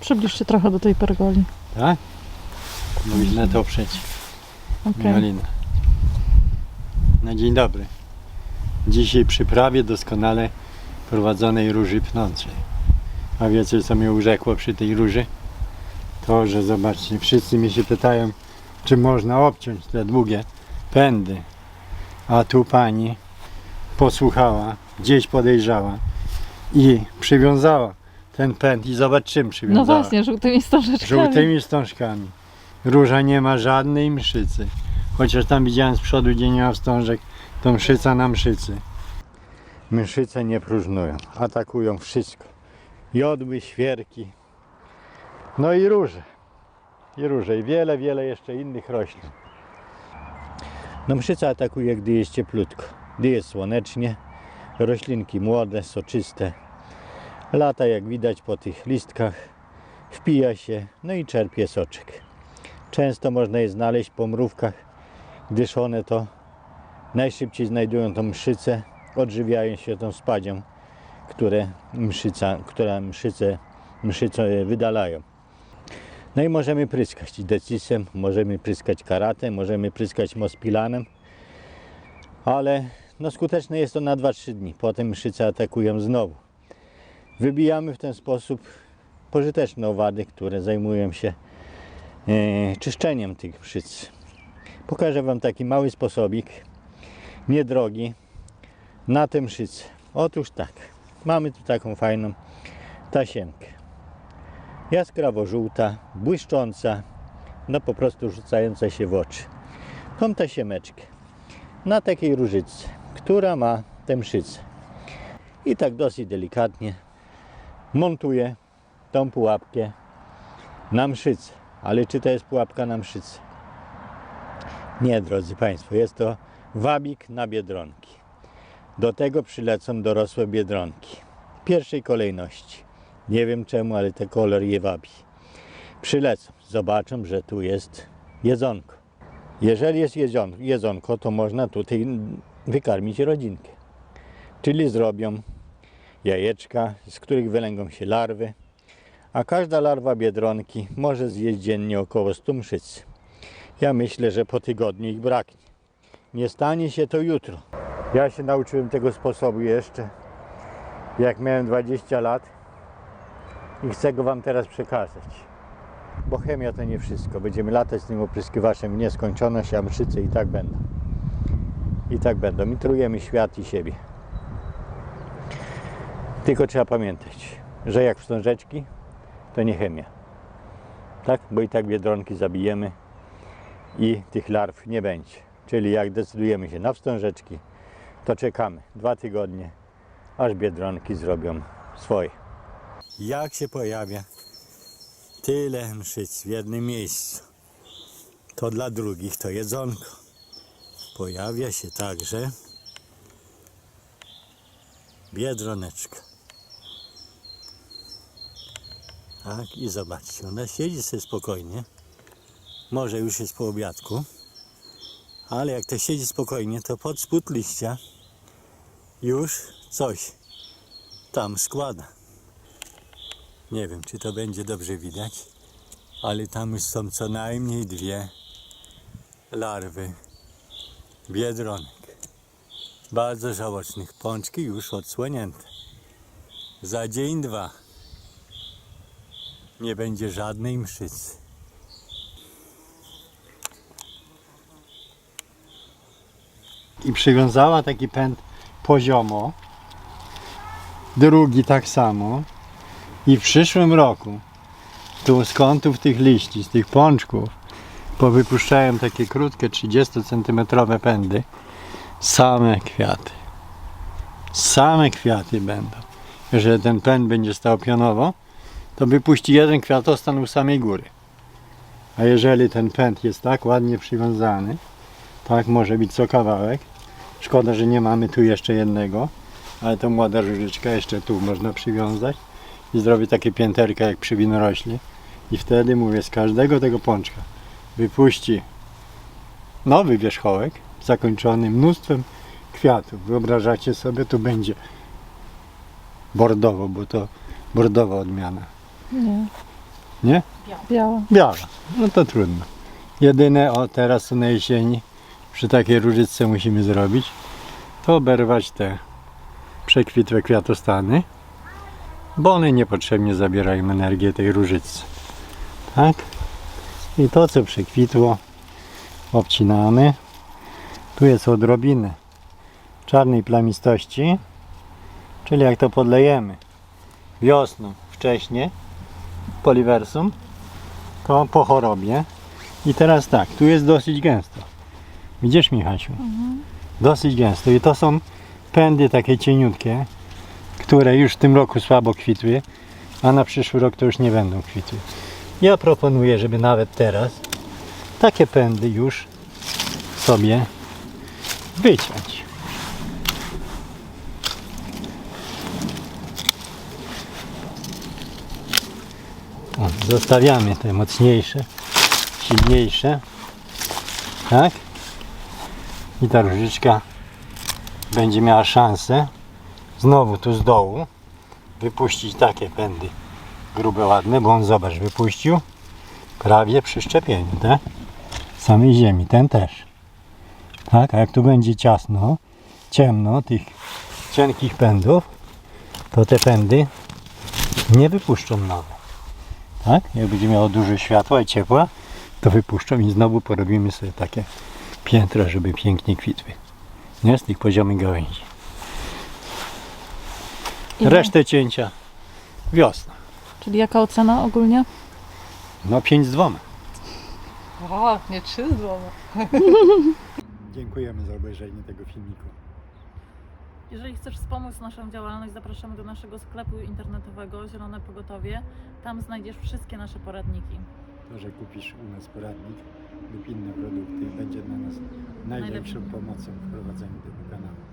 Przybliż się trochę do tej pergoli. Tak? Mówisz na to. Okej. Malina. No dzień dobry. Dzisiaj przy prawie doskonale prowadzonej róży pnącej. A wiecie co mnie urzekło przy tej róży? To, że zobaczcie, wszyscy mi się pytają, czy można obciąć te długie pędy. A tu pani posłuchała, gdzieś podejrzała i przywiązała ten pęd i zobacz czym No przywiązała. właśnie, żółtymi wstążeczkami. Żółtymi wstążkami. Róża nie ma żadnej mszycy. Chociaż tam widziałem z przodu, gdzie nie ma wstążek, to mszyca na mszycy. Mszyce nie próżnują. Atakują wszystko. Jodły, świerki. No i róże. I róże. I wiele, wiele jeszcze innych roślin. No mszyca atakuje, gdy jest cieplutko. Gdy jest słonecznie. Roślinki młode, soczyste. Lata, jak widać po tych listkach, wpija się, no i czerpie soczek. Często można je znaleźć po mrówkach, gdyż one to najszybciej znajdują tą mszycę, odżywiają się tą spadzią, które mszyca, która mszyce, mszyce wydalają. No i możemy pryskać decisem, możemy pryskać karatem, możemy pryskać mospilanem, ale no skuteczne jest to na 2-3 dni. Potem mszyce atakują znowu. Wybijamy w ten sposób pożyteczne owady, które zajmują się e, czyszczeniem tych mszyc. Pokażę Wam taki mały sposobik, niedrogi, na tę mszycę. Otóż tak, mamy tu taką fajną tasiemkę. Jaskrawo żółta, błyszcząca, no po prostu rzucająca się w oczy. Tą tasiemeczkę na takiej różycy, która ma tę mszycę. I tak dosyć delikatnie montuję tą pułapkę na mszycę. Ale czy to jest pułapka na mszycę? Nie, drodzy Państwo, jest to wabik na biedronki. Do tego przylecą dorosłe biedronki. W pierwszej kolejności. Nie wiem czemu, ale ten kolor je wabi. Przylecą, zobaczą, że tu jest jedzonko. Jeżeli jest jedzonko, to można tutaj wykarmić rodzinkę. Czyli zrobią jajeczka, z których wylęgą się larwy, a każda larwa biedronki może zjeść dziennie około 100 mszyc. Ja myślę, że po tygodniu ich braknie. Nie stanie się to jutro. Ja się nauczyłem tego sposobu jeszcze, jak miałem 20 lat i chcę go Wam teraz przekazać. Bo chemia to nie wszystko. Będziemy latać z tym opryskiwaczem w nieskończoność, a mszyce i tak będą. I tak będą. I trujemy świat i siebie. Tylko trzeba pamiętać, że jak wstążeczki, to nie chemia. Tak? Bo i tak biedronki zabijemy i tych larw nie będzie. Czyli jak decydujemy się na wstążeczki, to czekamy dwa tygodnie, aż biedronki zrobią swoje. Jak się pojawia tyle mszyc w jednym miejscu, to dla drugich to jedzonko. Pojawia się także biedroneczka. Tak, i zobaczcie, ona siedzi sobie spokojnie. Może już jest po obiadku, ale jak to siedzi spokojnie, to pod spód liścia już coś tam składa. Nie wiem, czy to będzie dobrze widać, ale tam już są co najmniej dwie larwy biedronek. Bardzo żałocznych. Pączki już odsłonięte. Za dzień, dwa nie będzie żadnej mszycy. I przywiązała taki pęd poziomo, drugi tak samo. I w przyszłym roku tu z kątów tych liści, z tych pączków, powypuszczałem takie krótkie 30 cm pędy, same kwiaty. Same kwiaty będą. Jeżeli ten pęd będzie stał pionowo, to wypuści jeden kwiatostan u samej góry. A jeżeli ten pęd jest tak ładnie przywiązany, tak może być co kawałek. Szkoda, że nie mamy tu jeszcze jednego, ale to młoda różyczka jeszcze tu można przywiązać i zrobić takie pięterka jak przy winorośli. I wtedy mówię, z każdego tego pączka wypuści nowy wierzchołek zakończony mnóstwem kwiatów. Wyobrażacie sobie, tu będzie bordowo, bo to bordowa odmiana. Nie. Nie? Biała. Biała. No to trudno. Jedyne, o teraz na jesieni, przy takiej różyczce musimy zrobić, to oberwać te przekwitłe kwiatostany, bo one niepotrzebnie zabierają energię tej różyczce. Tak? I to, co przekwitło, obcinamy. Tu jest odrobinę czarnej plamistości, czyli jak to podlejemy wiosną wcześniej, poliversum, to po chorobie. I teraz tak, tu jest dosyć gęsto. Widzisz Michasiu? Dosyć gęsto. I to są pędy takie cieniutkie, które już w tym roku słabo kwitły, a na przyszły rok to już nie będą kwitły. Ja proponuję, żeby nawet teraz takie pędy już sobie wyciąć. Zostawiamy te mocniejsze, silniejsze. Tak? I ta różyczka będzie miała szansę znowu tu z dołu wypuścić takie pędy grube, ładne, bo on zobacz, wypuścił prawie przy szczepieniu, tak? Samej ziemi, ten też. Tak, a jak tu będzie ciasno, ciemno, tych cienkich pędów, to te pędy nie wypuszczą nowe. Tak? Jak będzie miało dużo światła i ciepła, to wypuszczą i znowu porobimy sobie takie piętra, żeby pięknie kwitły. Nie? Z tych poziomych gałęzi. Ile? Resztę cięcia wiosna. Czyli jaka ocena ogólnie? No 5 z dwoma. O, nie trzy z dwoma. Dziękujemy za obejrzenie tego filmiku. Jeżeli chcesz wspomóc naszą działalność, zapraszamy do naszego sklepu internetowego Zielone Pogotowie. Tam znajdziesz wszystkie nasze poradniki. To, że kupisz u nas poradnik lub inne produkty będzie dla nas najlepszą pomocą w prowadzeniu tego kanału.